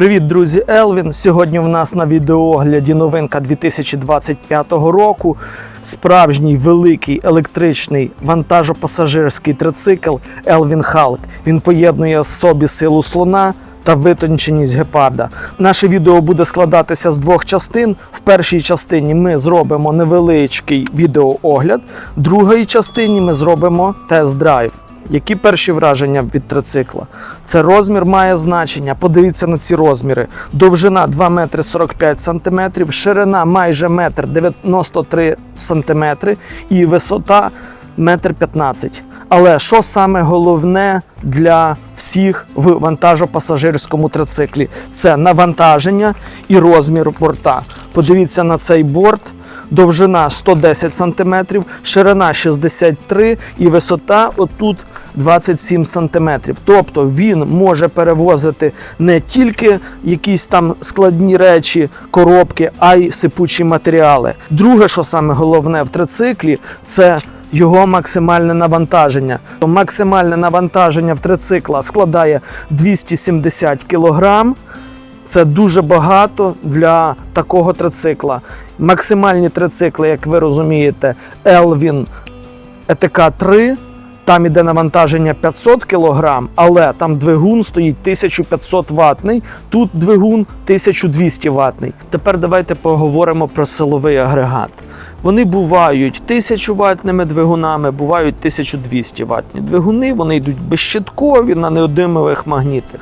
Привіт, друзі! Елвін. Сьогодні в нас на відеоогляді новинка 2025 року. Справжній великий електричний вантажопасажирський трицикл Елвін Халк. Він поєднує в собі силу слона та витонченість гепарда. Наше відео буде складатися з двох частин. В першій частині ми зробимо невеличкий відеоогляд, в другій частині ми зробимо тест-драйв. Які перші враження від трицикла? Це розмір має значення. Подивіться на ці розміри. Довжина 2 метри 45 сантиметрів, ширина майже метр 93 сантиметри і висота метр 15. Але що саме головне для всіх в вантажопасажирському трициклі? Це навантаження і розмір борта. Подивіться на цей борт. Довжина 110 см, ширина 63 і висота отут 27 см. Тобто він може перевозити не тільки якісь там складні речі, коробки, а й сипучі матеріали. Друге, що саме головне в трициклі, це його максимальне навантаження. Максимальне навантаження в трицикла складає 270 кг. Це дуже багато для такого трицикла. Максимальні трицикли, як ви розумієте, Elvin ETK 3. Там іде навантаження 500 кг, але там двигун стоїть 1500 ватний, тут двигун 1200 ватний. Тепер давайте поговоримо про силовий агрегат. Вони бувають 1000 ватними двигунами, бувають 1200 ватні двигуни. Вони йдуть безщиткові на неодимових магнітах.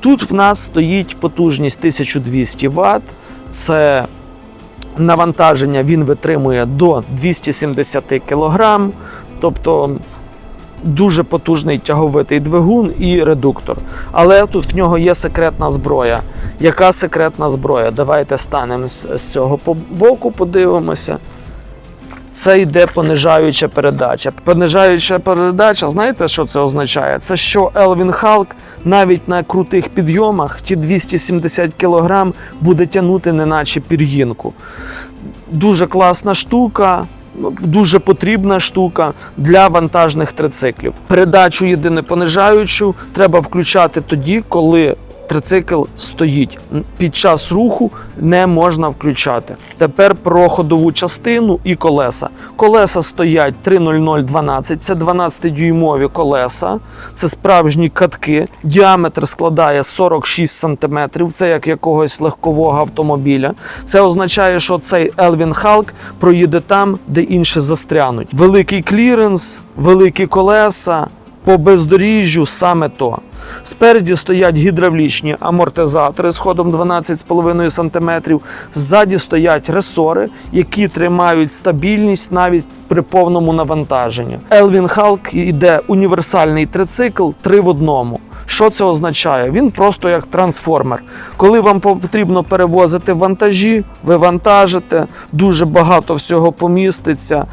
Тут в нас стоїть потужність 1200 Вт. Це навантаження він витримує до 270 кг, тобто дуже потужний тяговитий двигун і редуктор. Але тут в нього є секретна зброя. Яка секретна зброя? Давайте станемо з, цього боку, подивимося. Це йде понижаюча передача. Понижаюча передача, знаєте, що це означає? Це що Елвін Халк навіть на крутих підйомах ті 270 кг буде тягнути неначе пір'їнку. Дуже класна штука. Дуже потрібна штука для вантажних трициклів. Передачу єдине понижаючу треба включати тоді, коли трицикл стоїть. Під час руху не можна включати. Тепер про ходову частину і колеса. Колеса стоять 30012, це 12-дюймові колеса, це справжні катки. Діаметр складає 46 см, це як якогось легкового автомобіля. Це означає, що цей Elvin Hulk проїде там, де інші застрянуть. Великий кліренс, великі колеса. По бездоріжжю саме то. Спереді стоять гідравлічні амортизатори з ходом 12,5 см. Ззаді стоять ресори, які тримають стабільність навіть при повному навантаженні. Elvin Hulk йде універсальний трицикл 3 в одному. Що це означає? Він просто як трансформер. Коли вам потрібно перевозити вантажі, ви вантажите, дуже багато всього поміститься.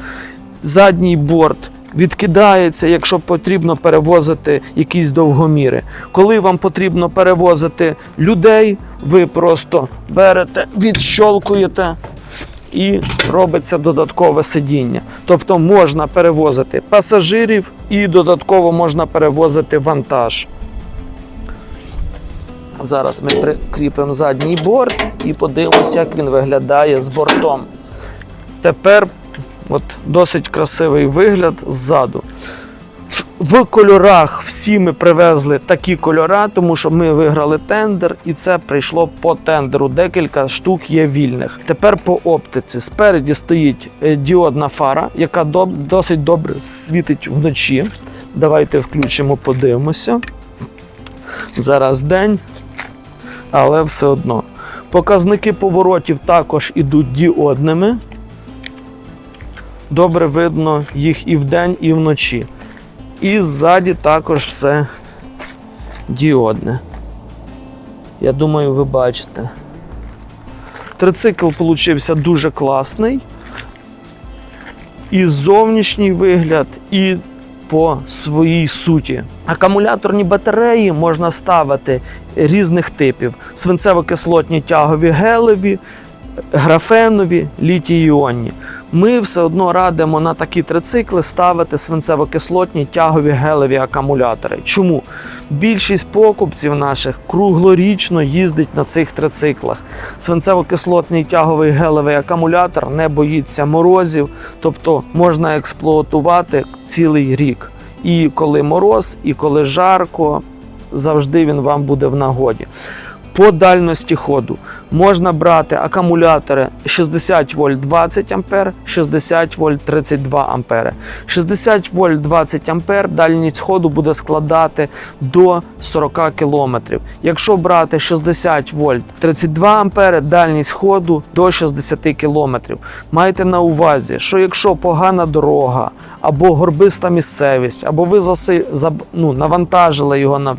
Задній борт відкидається, якщо потрібно перевозити якісь довгоміри. Коли вам потрібно перевозити людей, ви просто берете, відщолкуєте і робиться додаткове сидіння. Тобто можна перевозити пасажирів і додатково можна перевозити вантаж. Зараз ми прикріпимо задній борт і подивимося, як він виглядає з бортом. Тепер от досить красивий вигляд ззаду. В- кольорах всі ми привезли такі кольора, тому що ми виграли тендер, і це прийшло по тендеру. Декілька штук є вільних. Тепер по оптиці. Спереді стоїть е, діодна фара, яка досить добре світить вночі. Давайте включимо, подивимося. Зараз день, але все одно. Показники поворотів також ідуть діодними. Добре видно їх і вдень, і вночі. І ззаді також все діодне. Я думаю, ви бачите. Трицикл получився дуже класний. І зовнішній вигляд, і по своїй суті. Акумуляторні батареї можна ставити різних типів: свинцево-кислотні тягові гелеві, графенові, літій-іонні. Ми все одно радимо на такі трицикли ставити свинцево-кислотні тягові гелеві акумулятори. Чому? Більшість покупців наших круглорічно їздить на цих трициклах. Свинцево-кислотний тяговий гелевий акумулятор не боїться морозів, тобто можна експлуатувати цілий рік. І коли мороз, і коли жарко, завжди він вам буде в нагоді. По дальності ходу можна брати акумулятори 60 вольт 20 ампер, 60 вольт 32 ампери. 60 вольт 20 ампер дальність ходу буде складати до 40 кілометрів. Якщо брати 60 вольт 32 ампери, дальність ходу до 60 кілометрів. Майте на увазі, що якщо погана дорога або горбиста місцевість, або ви заси, ну, навантажили його на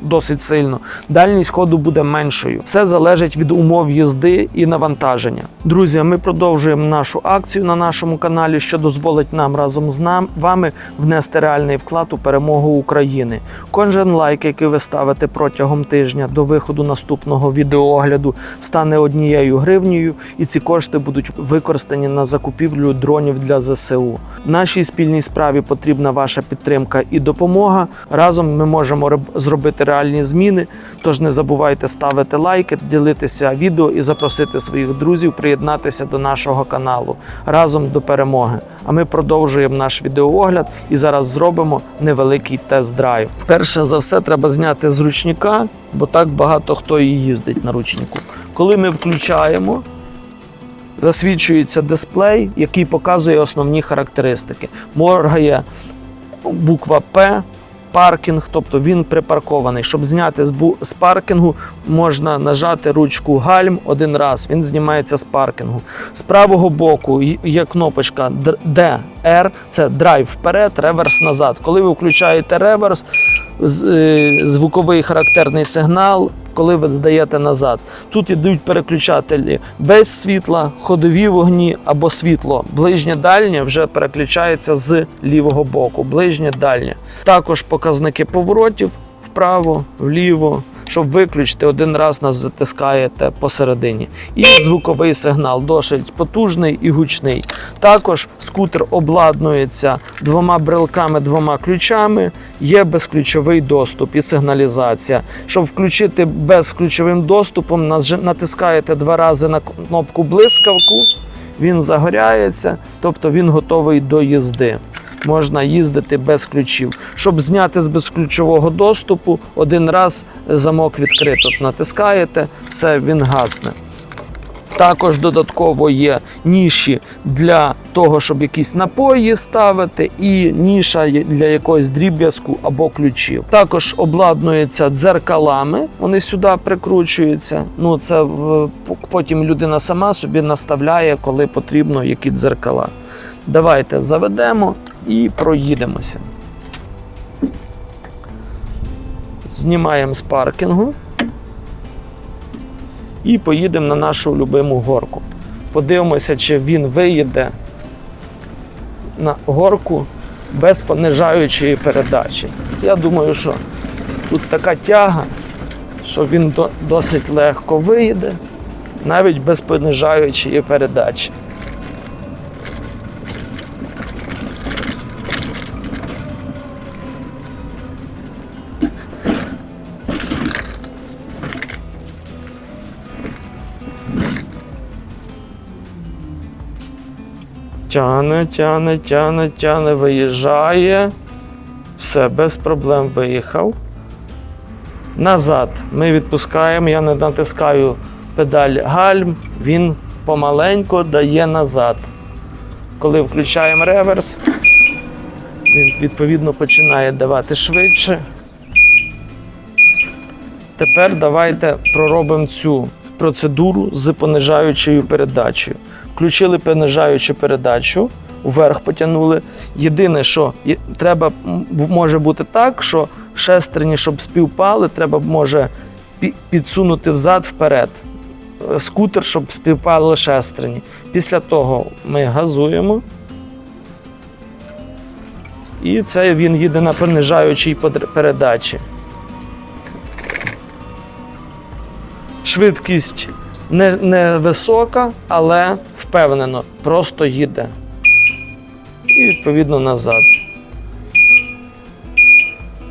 досить сильно, дальність ходу буде меншою. Все залежить від умов їзди і навантаження. Друзі, ми продовжуємо нашу акцію на нашому каналі, що дозволить нам разом з нам вами внести реальний вклад у перемогу України. Кожен лайк, який ви ставите протягом тижня до виходу наступного відеоогляду, стане однією гривнею, і ці кошти будуть використані на закупівлю дронів для ЗСУ. Нашій спільній справі потрібна ваша підтримка і допомога. Разом ми можемо зробити реальні зміни. Тож не забувайте ставити лайки, ділитися відео і запросити своїх друзів приєднатися до нашого каналу разом до перемоги. А ми продовжуємо наш відеоогляд і зараз зробимо невеликий тест-драйв. Перше за все, треба зняти з ручника, бо так багато хто і їздить на ручнику. Коли ми включаємо, засвідчується дисплей, який показує основні характеристики. Моргає буква П. Паркінг, тобто він припаркований. Щоб зняти з, паркінгу, можна нажати ручку гальм один раз. Він знімається з паркінгу. З правого боку є кнопочка DR, це драйв вперед, реверс назад. Коли ви включаєте реверс, е, звуковий характерний сигнал, коли ви здаєте назад. Тут ідуть переключателі без світла, ходові вогні або світло. Ближнє дальнє вже переключається з лівого боку. Ближнє дальнє. Також показники поворотів вправо, вліво. Щоб виключити, один раз нас затискаєте посередині. І звуковий сигнал досить потужний і гучний. Також скутер обладнується двома брелками, двома ключами. Є безключовий доступ і сигналізація. Щоб включити безключовим доступом, натискаєте два рази на кнопку блискавку, він загоряється, тобто він готовий до їзди. Можна їздити без ключів. Щоб зняти з безключового доступу, один раз замок відкрито. Натискаєте, все, він гасне. Також додатково є ніші для того, щоб якісь напої ставити, і ніша для якогось дріб'язку або ключів. Також обладнується дзеркалами, вони сюди прикручуються. Ну це потім людина сама собі наставляє, коли потрібно які дзеркала. Давайте заведемо і проїдемося. Знімаємо з паркінгу і поїдемо на нашу любиму горку. Подивимося, чи він виїде на горку без понижаючої передачі. Я думаю, що тут така тяга, що він досить легко виїде, навіть без понижаючої передачі. Тяне, тяне, тяне, тяне, виїжджає. Все, без проблем виїхав. Назад ми відпускаємо, я не натискаю педаль гальм, він помаленько дає назад. Коли включаємо реверс, він відповідно починає давати швидше. Тепер давайте проробимо цю процедуру з понижаючою передачею. Включили понижаючу передачу, вверх потягнули. Єдине, що треба може бути так, що шестерні, щоб співпали, треба може підсунути взад вперед. Е, Скутер, щоб співпали шестерні. Після того ми газуємо. І це він їде на понижаючій передачі. Швидкість не, не висока, але впевнено, просто їде. І відповідно назад.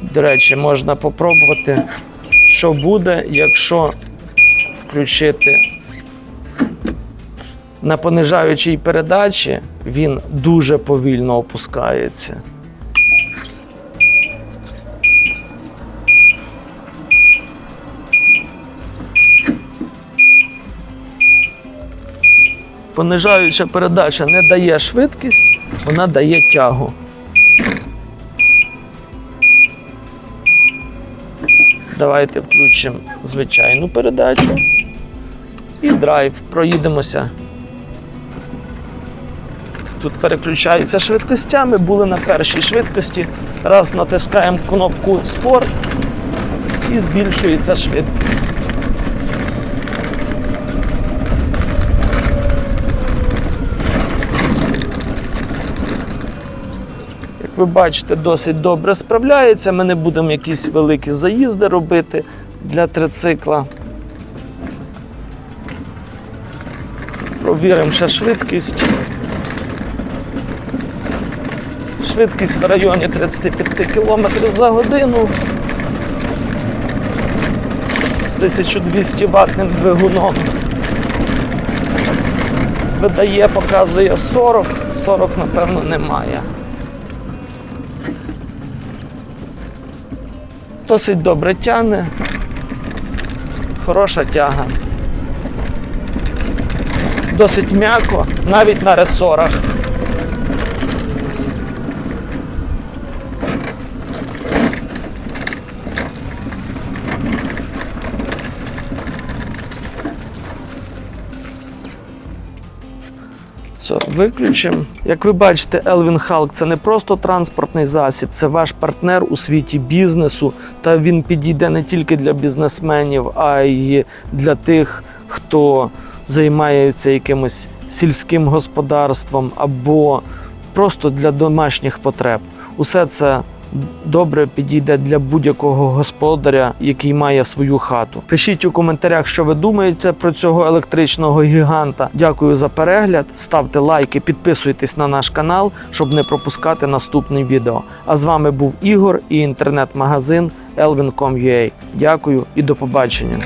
До речі, можна попробувати, що буде, якщо включити на понижаючій передачі, він дуже повільно опускається. Понижаюча передача не дає швидкість, вона дає тягу. Давайте включимо звичайну передачу і драйв. Проїдемося. Тут переключаються швидкостями, були на першій швидкості. Раз натискаємо кнопку спорт і збільшується швидкість. Ви бачите, досить добре справляється. Ми не будемо якісь великі заїзди робити для трицикла. Провіримо ще швидкість. Швидкість в районі 35 км за годину з 1200 ватним двигуном. Видає, показує 40, 40, напевно, немає. Досить добре тягне. Хороша тяга. Досить м'яко, навіть на ресорах. Виключимо. Як ви бачите, Елвін Халк це не просто транспортний засіб, це ваш партнер у світі бізнесу. Та він підійде не тільки для бізнесменів, а й для тих, хто займається якимось сільським господарством або просто для домашніх потреб. Усе це добре підійде для будь-якого господаря, який має свою хату. Пишіть у коментарях, що ви думаєте про цього електричного гіганта. Дякую за перегляд. Ставте лайки, підписуйтесь на наш канал, щоб не пропускати наступні відео. А з вами був Ігор і інтернет-магазин elvin.com.ua. Дякую і до побачення.